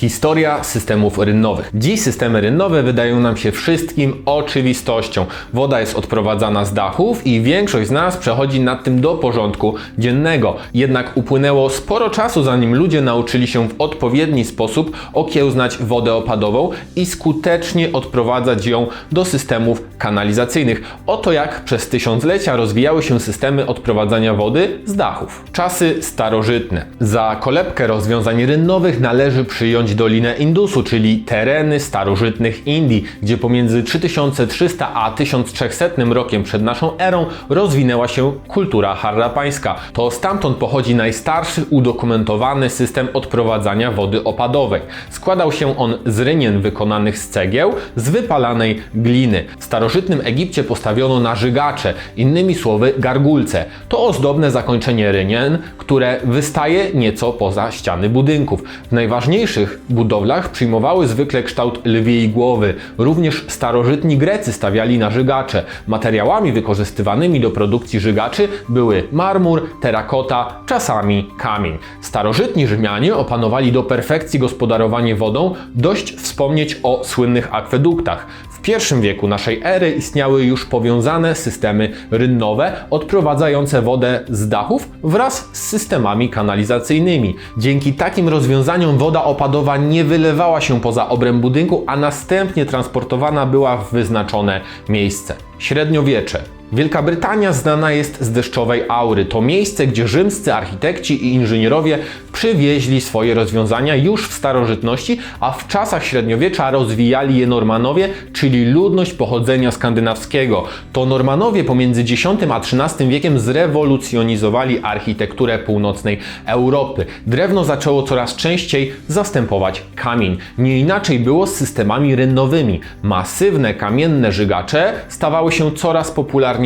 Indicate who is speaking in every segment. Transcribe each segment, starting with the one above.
Speaker 1: Historia systemów rynnowych. Dziś systemy rynnowe wydają nam się wszystkim oczywistością. Woda jest odprowadzana z dachów i większość z nas przechodzi nad tym do porządku dziennego. Jednak upłynęło sporo czasu, zanim ludzie nauczyli się w odpowiedni sposób okiełznać wodę opadową i skutecznie odprowadzać ją do systemów kanalizacyjnych. Oto jak przez tysiąclecia rozwijały się systemy odprowadzania wody z dachów. Czasy starożytne. Za kolebkę rozwiązań rynnowych należy przyjąć Dolinę Indusu, czyli tereny starożytnych Indii, gdzie pomiędzy 3300 a 1300 rokiem przed naszą erą rozwinęła się kultura harrapańska. To stamtąd pochodzi najstarszy udokumentowany system odprowadzania wody opadowej. Składał się on z rynien wykonanych z cegieł, z wypalanej gliny. W starożytnym Egipcie postawiono na żygacze, innymi słowy gargulce. To ozdobne zakończenie rynien, które wystaje nieco poza ściany budynków. W najważniejszych budowlach przyjmowały zwykle kształt lwiej głowy. Również starożytni Grecy stawiali na żygacze. Materiałami wykorzystywanymi do produkcji żygaczy były marmur, terakota, czasami kamień. Starożytni Rzymianie opanowali do perfekcji gospodarowanie wodą, dość wspomnieć o słynnych akweduktach. W pierwszym wieku naszej ery istniały już powiązane systemy rynnowe odprowadzające wodę z dachów wraz z systemami kanalizacyjnymi. Dzięki takim rozwiązaniom woda opadowa nie wylewała się poza obręb budynku, a następnie transportowana była w wyznaczone miejsce. Średniowiecze. Wielka Brytania znana jest z deszczowej aury. To miejsce, gdzie rzymscy architekci i inżynierowie przywieźli swoje rozwiązania już w starożytności, a w czasach średniowiecza rozwijali je Normanowie, czyli ludność pochodzenia skandynawskiego. To Normanowie pomiędzy X a XIII wiekiem zrewolucjonizowali architekturę północnej Europy. Drewno zaczęło coraz częściej zastępować kamień. Nie inaczej było z systemami rynnowymi. Masywne kamienne żygacze stawały się coraz popularniejsze.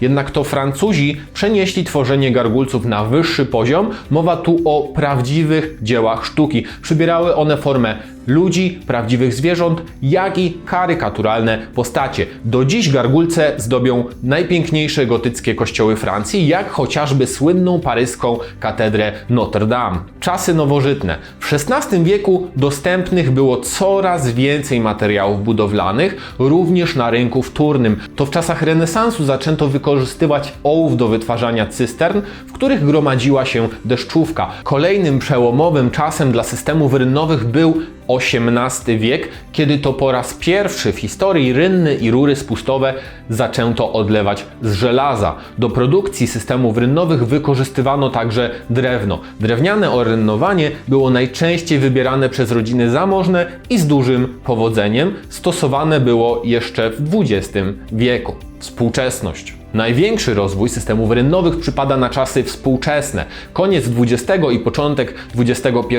Speaker 1: Jednak to Francuzi przenieśli tworzenie gargulców na wyższy poziom. Mowa tu o prawdziwych dziełach sztuki. Przybierały one formę ludzi, prawdziwych zwierząt, jak i karykaturalne postacie. Do dziś gargulce zdobią najpiękniejsze gotyckie kościoły Francji, jak chociażby słynną paryską katedrę Notre Dame. Czasy nowożytne. W XVI wieku dostępnych było coraz więcej materiałów budowlanych, również na rynku wtórnym. To w czasach renesansu zaczęto wykorzystywać ołów do wytwarzania cystern, w których gromadziła się deszczówka. Kolejnym przełomowym czasem dla systemów rynnowych był XVIII wiek, kiedy to po raz pierwszy w historii rynny i rury spustowe zaczęto odlewać z żelaza. Do produkcji systemów rynnowych wykorzystywano także drewno. Drewniane orynnowanie było najczęściej wybierane przez rodziny zamożne i z dużym powodzeniem. Stosowane było jeszcze w XX wieku. Współczesność. Największy rozwój systemów rynnowych przypada na czasy współczesne, koniec XX i początek XXI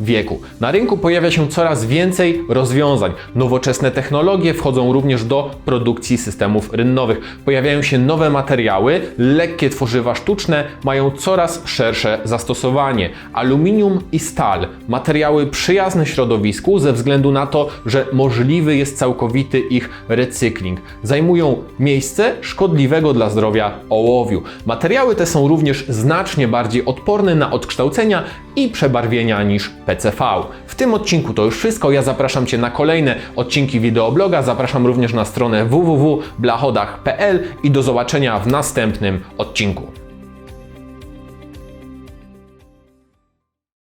Speaker 1: wieku. Na rynku pojawia się coraz więcej rozwiązań. Nowoczesne technologie wchodzą również do produkcji systemów rynnowych. Pojawiają się nowe materiały, lekkie tworzywa sztuczne mają coraz szersze zastosowanie. Aluminium i stal, materiały przyjazne środowisku ze względu na to, że możliwy jest całkowity ich recykling. Zajmują miejsce szkodliwego dla zdrowia ołowiu. Materiały te są również znacznie bardziej odporne na odkształcenia i przebarwienia niż PCV. W tym odcinku to już wszystko. Ja zapraszam Cię na kolejne odcinki wideobloga. Zapraszam również na stronę www.blachodach.pl i do zobaczenia w następnym odcinku.